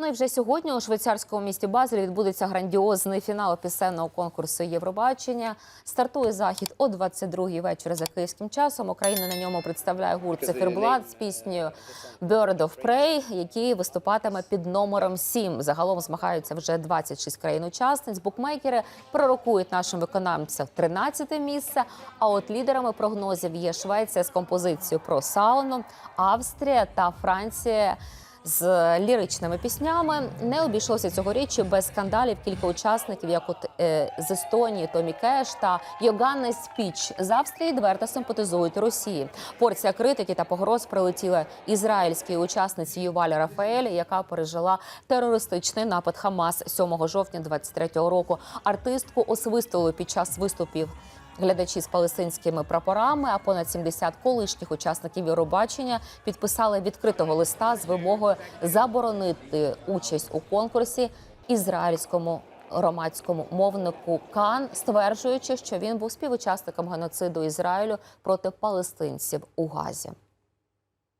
Ну і вже сьогодні у швейцарському місті Базелі відбудеться грандіозний фінал пісенного конкурсу Євробачення. Стартує захід о 22-й вечора за київським часом. Україну на ньому представляє гурт Циферблат з піснею Bird of Prey, який виступатиме під номером 7. Загалом змагаються вже 26 країн-учасниць. Букмекери пророкують нашим виконавцям 13 місце. А от лідерами прогнозів є Швеція з композицією про сауну, Австрія та Франція з ліричними піснями. Не обійшлося цьогоріч без скандалів. Кілька учасників, як от е, з Естонії, Томі Кеш та Йоганне Спіч з Австрії, дверто симпатизують Росії. Порція критики та погроз прилетіла ізраїльській учасниці Ювалі Рафаель, яка пережила терористичний напад Хамас 7 жовтня 23-го року. Артистку освистили під час виступів глядачі з палестинськими прапорами, а понад 70 колишніх учасників Євробачення підписали відкритого листа з вимогою заборонити участь у конкурсі ізраїльському громадському мовнику Кан, стверджуючи, що він був співучасником геноциду Ізраїлю проти палестинців у Газі.